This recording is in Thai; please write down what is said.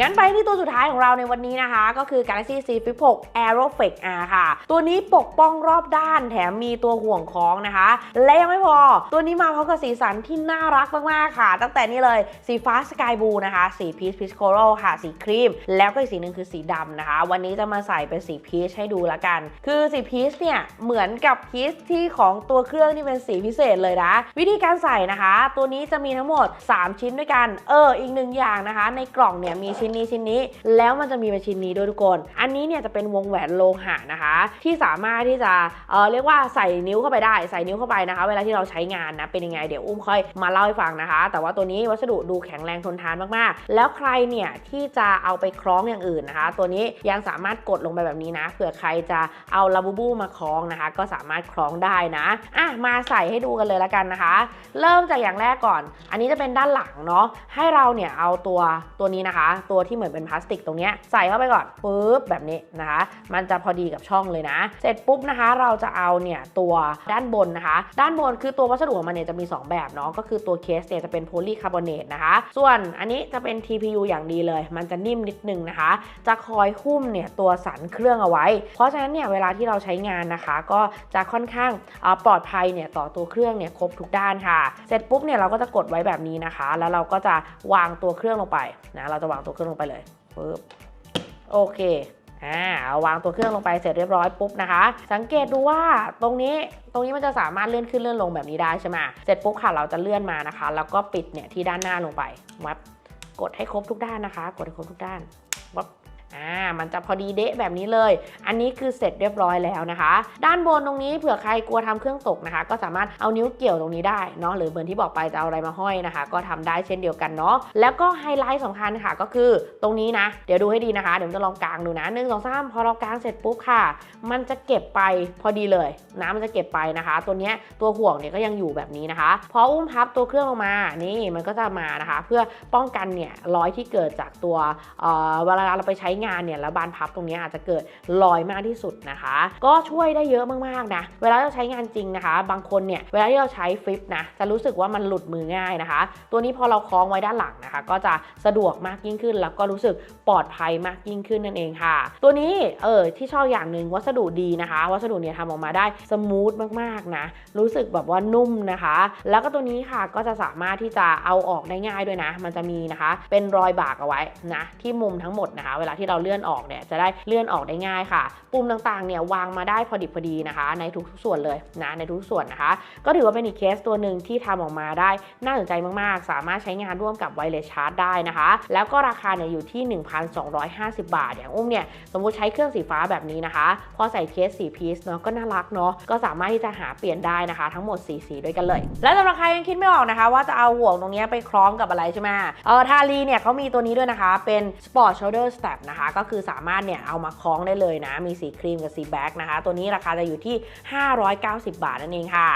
งั้นไปที่ตัวสุดท้ายของเราในวันนี้นะคะ ก็คือ Galaxy C Flip 6 Aeroflex R ค่ะ ตัวนี้ปกป้องรอบด้านแถมมีตัวห่วงคล้องนะคะ และยังไม่พอ ตัวนี้มาพร้อมกับสีสันที่น่ารักมากๆค่ะ ตั้งแต่นี่เลยสีฟ้าสกายบลูนะคะ สีพีชพีชโคโรค่ะ สีครีม แล้วก็อีกสีหนึ่งคือสีดำนะคะ วันนี้จะมาใส่เป็นสีพีชให้ดูละกัน คือสีพีชเนี่ยเหมือนกับพีชที่ของตัวเครื่องที่เป็นสีพิเศษเลยนะ วิธีการใส่นะคะ ตัวนี้จะมีทั้งหมด 3 ชิ้นด้วยกัน เอออีกหนึ่งอย่างนะคะ ในกล่องเนี่ยมีชิ้นนี้ชิ้นนี้ แล้วมันจะมีเป็นชิ้นนี้ด้วยทุกคน อันนี้เนี่ยจะเป็นวงแหวนโลหะนะคะ ที่สามารถที่จะเออเรียกว่าใส่นิ้วเข้าไปได้ใส่นิ้วเข้าไปนะคะ เวลาที่เราใช้งานนะเป็นยังไงเดี๋ยวอุ้มค่อยมาเล่าให้ฟังนะคะ แต่ว่าตัวนี้วัสดุดูแข็งแรงทนทานมากๆ แล้วใครเนี่ยที่จะเอาไปคล้องอย่างอื่นนะคะ ตัวนี้ยังสามารถกดลงไปแบบนี้นะเผื่อใครจะเอาลาบูบูมาคล้องนะคะ ก็สามารถคล้องได้นะอะมาใส่ให้ดูกันเลยละกันนะคะ เริ่มจากอย่างแรกก่อน อันนี้จะเป็นด้านหลังเนาะให้เราเนี่ยเอาตัวตัวนี้นะคะ ตัวที่เหมือนเป็นพลาสติกตรงนี้ใส่เข้าไปก่อนปุ๊บแบบนี้นะคะ มันจะพอดีกับช่องเลยนะ เสร็จปุ๊บนะคะ เราจะเอาเนี่ยตัวด้านบนนะคะ ด้านบนคือตัววัสดุของมันเนี่ยจะมี 2 แบบเนาะก็คือตัวเคสเนี่ยจะเป็นโพลีคาร์บอเนตนะคะ ส่วนอันนี้จะเป็น TPU อย่างดีเลย มันจะนิ่มนิดนึงนะคะ จะคอยหุ้มเนี่ยตัวสันเครื่องเอาไว้ เพราะฉะนั้นเนี่ยเวลาที่เราใช้งานนะคะ ก็จะค่อนข้างปลอดภัยเนี่ยต่อตัวเครื่องเนี่ยครบทุกด้านค่ะ เสร็จปุ๊บเนี่ยเราก็จะกดไว้แบบนี้นะคะ แล้วเราก็จะวางตัวเครื่องลงไปนะเราจะวางตัวเครื่องลงไปเลยปึ๊บโอเคอ่าเอาวางตัวเครื่องลงไปเสร็จเรียบร้อยปุ๊บนะคะ สังเกตดูว่าตรงนี้ตรงนี้มันจะสามารถเลื่อนขึ้นเลื่อนลงแบบนี้ได้ใช่ไหมเสร็จปุ๊บค่ะเราจะเลื่อนมานะคะ แล้วก็ปิดเนี่ยที่ด้านหน้าลงไปวับกดให้ครบทุกด้านนะคะ กดให้ครบทุกด้าน มันจะพอดีเดะแบบนี้เลย อันนี้คือเสร็จเรียบร้อยแล้วนะคะ ด้านบนตรงนี้เผื่อใครกลัวทำเครื่องตกนะคะ ก็สามารถเอานิ้วเกี่ยวตรงนี้ได้เนาะหรือเหมือนที่บอกไปจะเอาอะไรมาห้อยนะคะ ก็ทำได้เช่นเดียวกันเนาะแล้วก็ไฮไลท์สำคัญค่ะก็คือตรงนี้นะ เดี๋ยวดูให้ดีนะคะ เดี๋ยวจะลองกางดูนะหนึ่งสองสามพอเรากางเสร็จปุ๊บค่ะ มันจะเก็บไปพอดีเลยนะมันจะเก็บไปนะคะ ตัวเนี้ยตัวห่วงเนี่ยก็ยังอยู่แบบนี้นะคะ พออุ้มพับตัวเครื่องออกมานี่มันก็จะมานะคะ เพื่อป้องกันเนี่ยรอยที่เกิดจากตัวเอ่อเวลาเราไปใช้งานเนี่ยแล้วบานพับตรงนี้อาจจะเกิดรอยมากที่สุดนะคะ ก็ช่วยได้เยอะมากๆนะเวลาเราใช้งานจริงนะคะ บางคนเนี่ยเวลาที่เราใช้ฟลิปนะจะรู้สึกว่ามันหลุดมือง่ายนะคะ ตัวนี้พอเราคล้องไว้ด้านหลังนะคะ ก็จะสะดวกมากยิ่งขึ้น แล้วก็รู้สึกปลอดภัยมากยิ่งขึ้นนั่นเองค่ะ ตัวนี้เออที่ชอบอย่างหนึ่งวัสดุดีนะคะ วัสดุเนี่ยทำออกมาได้สมูทมากๆนะรู้สึกแบบว่านุ่มนะคะ แล้วก็ตัวนี้ค่ะก็จะสามารถที่จะเอาออกได้ง่ายด้วยนะ มันจะมีนะคะ เป็นรอยบากเอาไว้นะที่มุมทั้งหมดนะคะ เวลาที่เราเลื่อนออกเนี่ยจะได้เลื่อนออกได้ง่ายค่ะ ปุ่มต่างๆเนี่ยวางมาได้พอดิบพอดีนะคะ ในทุกส่วนเลยนะในทุกส่วนนะคะ ก็ถือว่าเป็นอีกเคสตัวหนึ่งที่ทำออกมาได้น่าสนใจมากๆ สามารถใช้งานร่วมกับไวเลสชาร์จได้นะคะ แล้วก็ราคาเนี่ยอยู่ที่ 1,250 บาท อย่างอุ้มเนี่ยสมมุติใช้เครื่องสีฟ้าแบบนี้นะคะ พอใส่เคสสีพีซเนาะก็น่ารักเนาะก็สามารถที่จะหาเปลี่ยนได้นะคะ ทั้งหมด 4 สีด้วยกันเลย แล้วสำหรับใครยังคิดไม่ออกนะคะ ว่าจะเอาห่วงตรงนี้ไปคล้องกับอะไรใช่ไหมเออทารีเนี่ยเขามีตัวนี้ด้วยนะคะเป็น Sport Shoulder Strap นะคะ ก็คือสามารถเนี่ยเอามาคล้องได้เลยนะ มีสีครีมกับสีแบ็กนะคะ ตัวนี้ราคาจะอยู่ที่ 590 บาทนั่นเองค่ะ